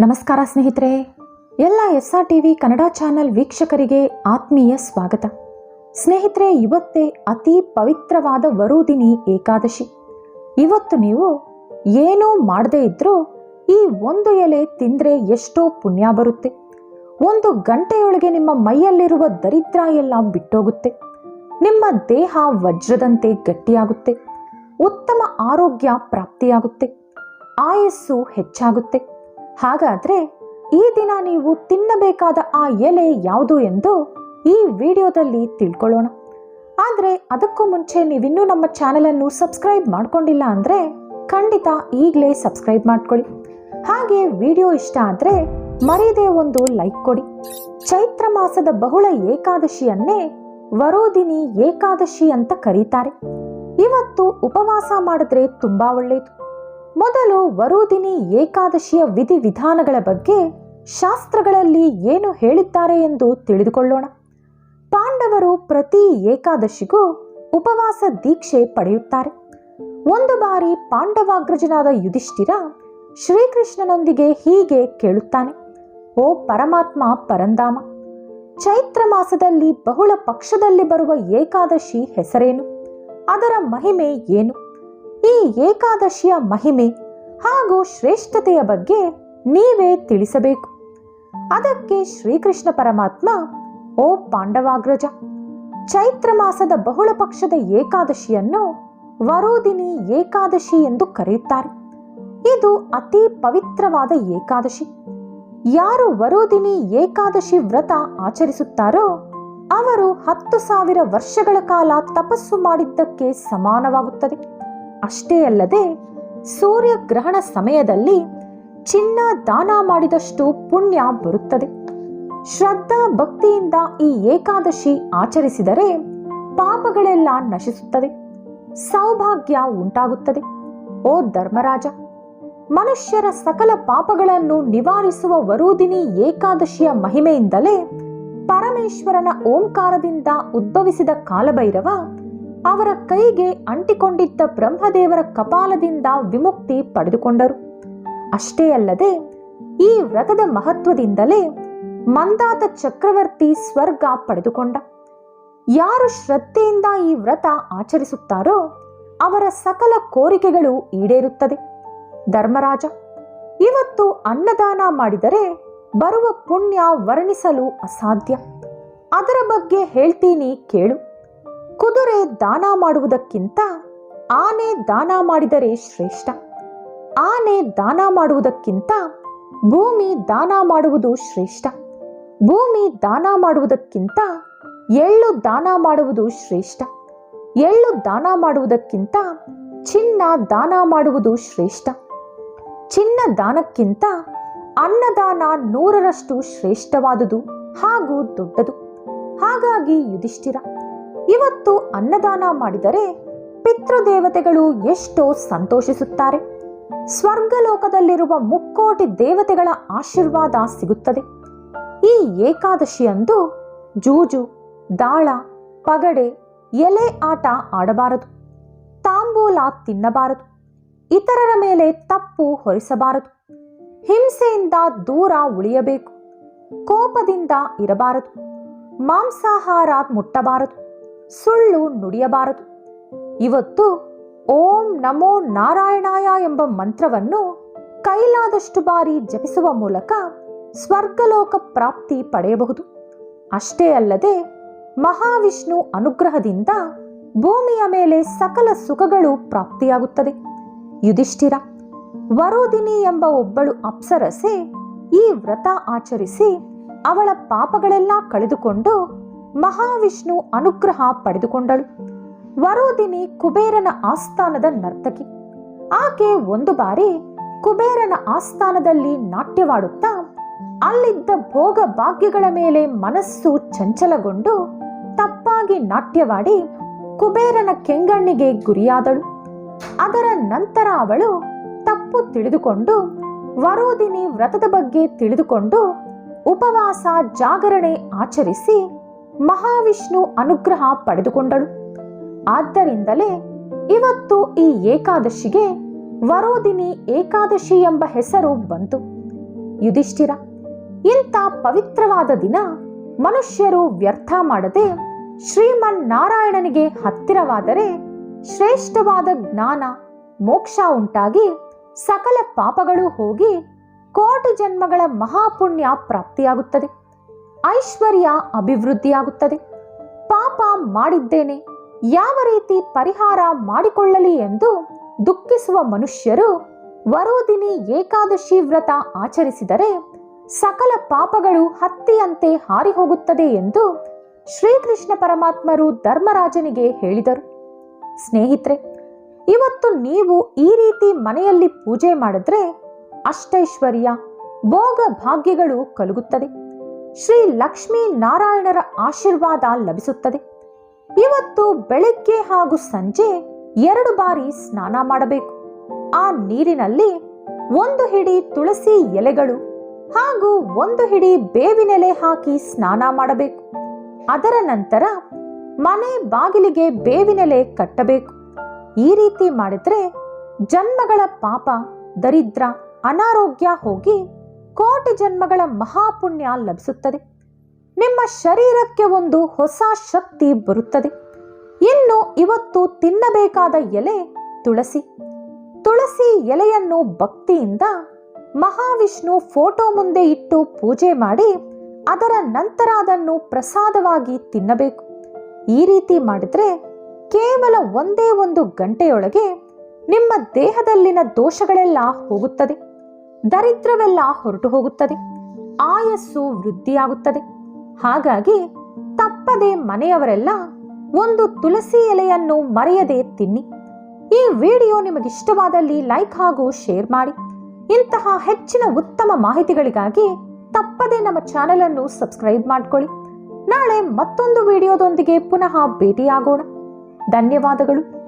ನಮಸ್ಕಾರ ಸ್ನೇಹಿತರೆ. ಎಲ್ಲ S R T V Kannada channel ವೀಕ್ಷಕರಿಗೆ ಆತ್ಮೀಯ ಸ್ವಾಗತ. ಸ್ನೇಹಿತರೆ, ಇವತ್ತೇ ಅತಿ ಪವಿತ್ರವಾದ ವರುದಿನಿ ಏಕಾದಶಿ. ಇವತ್ತು ನೀವು ಏನೂ ಮಾಡದೇ ಇದ್ರೂ ಈ ಒಂದು ಎಲೆ ತಿಂದರೆ ಎಷ್ಟೋ ಪುಣ್ಯ ಬರುತ್ತೆ. ಒಂದು ಗಂಟೆಯೊಳಗೆ ನಿಮ್ಮ ಮೈಯಲ್ಲಿರುವ ದರಿದ್ರ ಎಲ್ಲ ಬಿಟ್ಟೋಗುತ್ತೆ. ನಿಮ್ಮ ದೇಹ ವಜ್ರದಂತೆ ಗಟ್ಟಿಯಾಗುತ್ತೆ. ಉತ್ತಮ ಆರೋಗ್ಯ ಪ್ರಾಪ್ತಿಯಾಗುತ್ತೆ. ಆಯಸ್ಸು ಹೆಚ್ಚಾಗುತ್ತೆ. ಹಾಗಾದ್ರೆ ಈ ದಿನ ನೀವು ತಿನ್ನಬೇಕಾದ ಆ ಎಲೆ ಯಾವುದು ಎಂದು ಈ ವಿಡಿಯೋದಲ್ಲಿ ತಿಳ್ಕೊಳ್ಳೋಣ. ಆದರೆ ಅದಕ್ಕೂ ಮುಂಚೆ ನೀವಿನ್ನೂ ನಮ್ಮ ಚಾನಲನ್ನು ಸಬ್ಸ್ಕ್ರೈಬ್ ಮಾಡ್ಕೊಂಡಿಲ್ಲ ಅಂದರೆ ಖಂಡಿತ ಈಗಲೇ ಸಬ್ಸ್ಕ್ರೈಬ್ ಮಾಡ್ಕೊಳ್ಳಿ. ಹಾಗೆ ವಿಡಿಯೋ ಇಷ್ಟ ಆದರೆ ಮರೀದೆ ಒಂದು ಲೈಕ್ ಕೊಡಿ. ಚೈತ್ರ ಮಾಸದ ಬಹುಳ ಏಕಾದಶಿಯನ್ನೇ ವರೋದಿನಿ ಏಕಾದಶಿ ಅಂತ ಕರೀತಾರೆ. ಇವತ್ತು ಉಪವಾಸ ಮಾಡಿದ್ರೆ ತುಂಬಾ ಒಳ್ಳೆಯದು ಮೊದಲು ವರುದಿನಿ ಏಕಾದಶಿಯ ವಿಧಿವಿಧಾನಗಳ ಬಗ್ಗೆ ಶಾಸ್ತ್ರಗಳಲ್ಲಿ ಏನು ಹೇಳಿದ್ದಾರೆ ಎಂದು ತಿಳಿದುಕೊಳ್ಳೋಣ. ಪಾಂಡವರು ಪ್ರತಿ ಏಕಾದಶಿಗೂ ಉಪವಾಸ ದೀಕ್ಷೆ ಪಡೆಯುತ್ತಾರೆ. ಒಂದು ಬಾರಿ ಪಾಂಡವಾಗ್ರಜನಾದ ಯುಧಿಷ್ಠಿರ ಶ್ರೀಕೃಷ್ಣನೊಂದಿಗೆ ಹೀಗೆ ಕೇಳುತ್ತಾನೆ, ಓ ಪರಮಾತ್ಮ ಪರಂಧಾಮ, ಚೈತ್ರ ಮಾಸದಲ್ಲಿ ಬಹುಳ ಪಕ್ಷದಲ್ಲಿ ಬರುವ ಏಕಾದಶಿ ಹೆಸರೇನು? ಅದರ ಮಹಿಮೆ ಏನು? ಈ ಏಕಾದಶಿಯ ಮಹಿಮೆ ಹಾಗೂ ಶ್ರೇಷ್ಠತೆಯ ಬಗ್ಗೆ ನೀವೇ ತಿಳಿಸಬೇಕು. ಅದಕ್ಕೆ ಶ್ರೀಕೃಷ್ಣ ಪರಮಾತ್ಮ, ಓ ಪಾಂಡವಾಗ್ರಜ, ಚೈತ್ರ ಮಾಸದ ಬಹುಳ ಪಕ್ಷದ ಏಕಾದಶಿಯನ್ನು ವರೋದಿನಿ ಏಕಾದಶಿ ಎಂದು ಕರೆಯುತ್ತಾರೆ. ಇದು ಅತಿ ಪವಿತ್ರವಾದ ಏಕಾದಶಿ. ಯಾರು ವರೋದಿನಿ ಏಕಾದಶಿ ವ್ರತ ಆಚರಿಸುತ್ತಾರೋ, ಅವರು ಹತ್ತು ಸಾವಿರ ವರ್ಷಗಳ ಕಾಲ ತಪಸ್ಸು ಮಾಡಿದ್ದಕ್ಕೆ ಸಮಾನವಾಗುತ್ತದೆ. ಅಷ್ಟೇ ಅಲ್ಲದೆ ಸೂರ್ಯಗ್ರಹಣ ಸಮಯದಲ್ಲಿ ಚಿನ್ನ ದಾನ ಮಾಡಿದಷ್ಟು ಪುಣ್ಯ ಬರುತ್ತದೆ. ಶ್ರದ್ಧಾ ಭಕ್ತಿಯಿಂದ ಈ ಏಕಾದಶಿ ಆಚರಿಸಿದರೆ ಪಾಪಗಳೆಲ್ಲ ನಶಿಸುತ್ತದೆ. ಸೌಭಾಗ್ಯ ಉಂಟಾಗುತ್ತದೆ. ಓ ಧರ್ಮರಾಜ, ಮನುಷ್ಯರ ಸಕಲ ಪಾಪಗಳನ್ನು ನಿವಾರಿಸುವ ವರೂದಿನಿ ಏಕಾದಶಿಯ ಮಹಿಮೆಯಿಂದಲೇ ಪರಮೇಶ್ವರನ ಓಂಕಾರದಿಂದ ಉದ್ಭವಿಸಿದ ಕಾಲಭೈರವ ಅವರ ಕೈಗೆ ಅಂಟಿಕೊಂಡಿದ್ದ ಬ್ರಹ್ಮದೇವರ ಕಪಾಲದಿಂದ ವಿಮುಕ್ತಿ ಪಡೆದುಕೊಂಡರು. ಅಷ್ಟೇ ಅಲ್ಲದೆ, ಈ ವ್ರತದ ಮಹತ್ವದಿಂದಲೇ ಮಂದಾತ ಚಕ್ರವರ್ತಿ ಸ್ವರ್ಗ ಪಡೆದುಕೊಂಡ. ಯಾರು ಶ್ರದ್ಧೆಯಿಂದ ಈ ವ್ರತ ಆಚರಿಸುತ್ತಾರೋ, ಅವರ ಸಕಲ ಕೋರಿಕೆಗಳು ಈಡೇರುತ್ತದೆ. ಧರ್ಮರಾಜ, ಇವತ್ತು ಅನ್ನದಾನ ಮಾಡಿದರೆ ಬರುವ ಪುಣ್ಯ ವರ್ಣಿಸಲು ಅಸಾಧ್ಯ. ಅದರ ಬಗ್ಗೆ ಹೇಳ್ತೀನಿ ಕೇಳು. ಕುದುರೆ ದಾನ ಮಾಡುವುದಕ್ಕಿಂತ ಆನೆ ದಾನ ಮಾಡಿದರೆ ಶ್ರೇಷ್ಠ. ಆನೆ ದಾನ ಮಾಡುವುದಕ್ಕಿಂತ ಭೂಮಿ ದಾನ ಮಾಡುವುದು ಶ್ರೇಷ್ಠ. ಭೂಮಿ ದಾನ ಮಾಡುವುದಕ್ಕಿಂತ ಎಳ್ಳು ದಾನ ಮಾಡುವುದು ಶ್ರೇಷ್ಠ. ಎಳ್ಳು ದಾನ ಮಾಡುವುದಕ್ಕಿಂತ ಚಿನ್ನ ದಾನ ಮಾಡುವುದು ಶ್ರೇಷ್ಠ. ಚಿನ್ನ ದಾನಕ್ಕಿಂತ ಅನ್ನದಾನ ನೂರರಷ್ಟು ಶ್ರೇಷ್ಠವಾದುದು ಹಾಗೂ ದೊಡ್ಡದು. ಹಾಗಾಗಿ ಯುಧಿಷ್ಠಿರ ಇವತ್ತು ಅನ್ನದಾನ ಮಾಡಿದರೆ ಪಿತೃದೇವತೆಗಳು ಎಷ್ಟೋ ಸಂತೋಷಿಸುತ್ತಾರೆ. ಸ್ವರ್ಗಲೋಕದಲ್ಲಿರುವ ಮುಕ್ಕೋಟಿ ದೇವತೆಗಳ ಆಶೀರ್ವಾದ ಸಿಗುತ್ತದೆ. ಈ ಏಕಾದಶಿಯಂದು ಜೂಜು, ದಾಳ, ಪಗಡೆ, ಎಲೆ ಆಟ ಆಡಬಾರದು. ತಾಂಬೂಲ ತಿನ್ನಬಾರದು. ಇತರರ ಮೇಲೆ ತಪ್ಪು ಹೊರಿಸಬಾರದು. ಹಿಂಸೆಯಿಂದ ದೂರ ಉಳಿಯಬೇಕು. ಕೋಪದಿಂದ ಇರಬಾರದು. ಮಾಂಸಾಹಾರ ಮುಟ್ಟಬಾರದು. ಸುಳ್ಳು ನುಡಿಯಬಾರದು. ಇವತ್ತು ಓಂ ನಮೋ ನಾರಾಯಣಾಯ ಎಂಬ ಮಂತ್ರವನ್ನು ಕೈಲಾದಷ್ಟು ಬಾರಿ ಜಪಿಸುವ ಮೂಲಕ ಸ್ವರ್ಗಲೋಕ ಪ್ರಾಪ್ತಿ ಪಡೆಯಬಹುದು. ಅಷ್ಟೇ ಅಲ್ಲದೆ ಮಹಾವಿಷ್ಣು ಅನುಗ್ರಹದಿಂದ ಭೂಮಿಯ ಮೇಲೆ ಸಕಲ ಸುಖಗಳು ಪ್ರಾಪ್ತಿಯಾಗುತ್ತದೆ. ಯುಧಿಷ್ಠಿರ ವರೋದಿನಿ ಎಂಬ ಒಬ್ಬಳು ಅಪ್ಸರಸೆ ಈ ವ್ರತ ಆಚರಿಸಿ ಅವಳ ಪಾಪಗಳೆಲ್ಲ ಕಳೆದುಕೊಂಡು ಮಹಾವಿಷ್ಣು ಅನುಗ್ರಹ ಪಡೆದುಕೊಂಡಳು. ವರೋದಿನಿ ಕುಬೇರನ ಆಸ್ಥಾನದ ನರ್ತಕಿ. ಆಕೆ ಒಂದು ಬಾರಿ ಕುಬೇರನ ಆಸ್ಥಾನದಲ್ಲಿ ನಾಟ್ಯವಾಡುತ್ತಾ, ಅಲ್ಲಿದ್ದ ಭೋಗ ಭಾಗ್ಯಗಳ ಮೇಲೆ ಮನಸ್ಸು ಚಂಚಲಗೊಂಡು ತಪ್ಪಾಗಿ ನಾಟ್ಯವಾಡಿ ಕುಬೇರನ ಕೆಂಗಣ್ಣಿಗೆ ಗುರಿಯಾದಳು. ಅದರ ನಂತರ ಅವಳು ತಪ್ಪು ತಿಳಿದುಕೊಂಡು ವರೋದಿನಿ ವ್ರತದ ಬಗ್ಗೆ ತಿಳಿದುಕೊಂಡು ಉಪವಾಸ ಜಾಗರಣೆ ಆಚರಿಸಿ ಮಹಾವಿಷ್ಣು ಅನುಗ್ರಹ ಪಡೆದುಕೊಂಡಳು. ಆದ್ದರಿಂದಲೇ ಇವತ್ತು ಈ ಏಕಾದಶಿಗೆ ವರೋದಿನಿ ಏಕಾದಶಿ ಎಂಬ ಹೆಸರು ಬಂತು. ಯುಧಿಷ್ಠಿರ, ಇಂಥ ಪವಿತ್ರವಾದ ದಿನ ಮನುಷ್ಯರು ವ್ಯರ್ಥ ಮಾಡದೆ ಶ್ರೀಮನ್ ನಾರಾಯಣನಿಗೆ ಹತ್ತಿರವಾದರೆ ಶ್ರೇಷ್ಠವಾದ ಜ್ಞಾನ, ಮೋಕ್ಷ ಉಂಟಾಗಿ ಸಕಲ ಪಾಪಗಳು ಹೋಗಿ ಕೋಟಿ ಜನ್ಮಗಳ ಮಹಾಪುಣ್ಯ ಪ್ರಾಪ್ತಿಯಾಗುತ್ತದೆ. ಐಶ್ವರ್ಯ ಅಭಿವೃದ್ಧಿಯಾಗುತ್ತದೆ. ಪಾಪ ಮಾಡಿದ್ದೇನೆ. ಯಾವ ರೀತಿ ಪರಿಹಾರ ಮಾಡಿಕೊಳ್ಳಲಿ ಎಂದು ದುಃಖಿಸುವ ಮನುಷ್ಯರು ವರೋದಿನಿ ಏಕಾದಶಿ ವ್ರತ ಆಚರಿಸಿದರೆ ಸಕಲ ಪಾಪಗಳು ಹತ್ತಿಯಂತೆ ಹಾರಿ ಹೋಗುತ್ತದೆ ಎಂದು ಶ್ರೀಕೃಷ್ಣ ಪರಮಾತ್ಮರು ಧರ್ಮರಾಜನಿಗೆ ಹೇಳಿದರು. ಸ್ನೇಹಿತರೆ, ಇವತ್ತು ನೀವು ಈ ರೀತಿ ಮನೆಯಲ್ಲಿ ಪೂಜೆ ಮಾಡಿದ್ರೆ ಅಷ್ಟೈಶ್ವರ್ಯ, ಭೋಗ ಭಾಗ್ಯಗಳು ಕಲುಗುತ್ತದೆ. ಶ್ರೀ ಲಕ್ಷ್ಮೀ ನಾರಾಯಣರ ಆಶೀರ್ವಾದ ಲಭಿಸುತ್ತದೆ. ಇವತ್ತು ಬೆಳಗ್ಗೆ ಹಾಗೂ ಸಂಜೆ ಎರಡು ಬಾರಿ ಸ್ನಾನ ಮಾಡಬೇಕು. ಆ ನೀರಿನಲ್ಲಿ ಒಂದು ಹಿಡಿ ತುಳಸಿ ಎಲೆಗಳು ಹಾಗೂ ಒಂದು ಹಿಡಿ ಬೇವಿನೆಲೆ ಹಾಕಿ ಸ್ನಾನ ಮಾಡಬೇಕು. ಅದರ ನಂತರ ಮನೆ ಬಾಗಿಲಿಗೆ ಬೇವಿನೆಲೆ ಕಟ್ಟಬೇಕು. ಈ ರೀತಿ ಮಾಡಿದ್ರೆ ಜನ್ಮಗಳ ಪಾಪ, ದರಿದ್ರ, ಅನಾರೋಗ್ಯ ಹೋಗಿ ಕೋಟಿ ಜನ್ಮಗಳ ಮಹಾಪುಣ್ಯ ಲಭಿಸುತ್ತದೆ. ನಿಮ್ಮ ಶರೀರಕ್ಕೆ ಒಂದು ಹೊಸ ಶಕ್ತಿ ಬರುತ್ತದೆ. ಇನ್ನು ಇವತ್ತು ತಿನ್ನಬೇಕಾದ ಎಲೆ ತುಳಸಿ. ತುಳಸಿ ಎಲೆಯನ್ನು ಭಕ್ತಿಯಿಂದ ಮಹಾವಿಷ್ಣು ಫೋಟೋ ಮುಂದೆ ಇಟ್ಟು ಪೂಜೆ ಮಾಡಿ ಅದರ ನಂತರ ಅದನ್ನು ಪ್ರಸಾದವಾಗಿ ತಿನ್ನಬೇಕು. ಈ ರೀತಿ ಮಾಡಿದ್ರೆ ಕೇವಲ ಒಂದೇ ಒಂದು ಗಂಟೆಯೊಳಗೆ ನಿಮ್ಮ ದೇಹದಲ್ಲಿನ ದೋಷಗಳೆಲ್ಲ ಹೋಗುತ್ತದೆ. ದರಿದ್ರವೆಲ್ಲ ಹೊರಟು ಹೋಗುತ್ತದೆ. ಆಯಸ್ಸು ವೃದ್ಧಿಯಾಗುತ್ತದೆ. ಹಾಗಾಗಿ ತಪ್ಪದೆ ಮನೆಯವರೆಲ್ಲ ಒಂದು ತುಳಸಿ ಎಲೆಯನ್ನು ಮರೆಯದೆ ತಿನ್ನಿ. ಈ ವಿಡಿಯೋ ನಿಮಗಿಷ್ಟವಾದಲ್ಲಿ ಲೈಕ್ ಹಾಗೂ ಶೇರ್ ಮಾಡಿ. ಇಂತಹ ಹೆಚ್ಚಿನ ಉತ್ತಮ ಮಾಹಿತಿಗಳಿಗಾಗಿ ತಪ್ಪದೆ ನಮ್ಮ ಚಾನೆಲ್ ಅನ್ನು ಸಬ್ಸ್ಕ್ರೈಬ್ ಮಾಡ್ಕೊಳ್ಳಿ. ನಾಳೆ ಮತ್ತೊಂದು ವಿಡಿಯೋದೊಂದಿಗೆ ಪುನಃ ಭೇಟಿಯಾಗೋಣ. ಧನ್ಯವಾದಗಳು.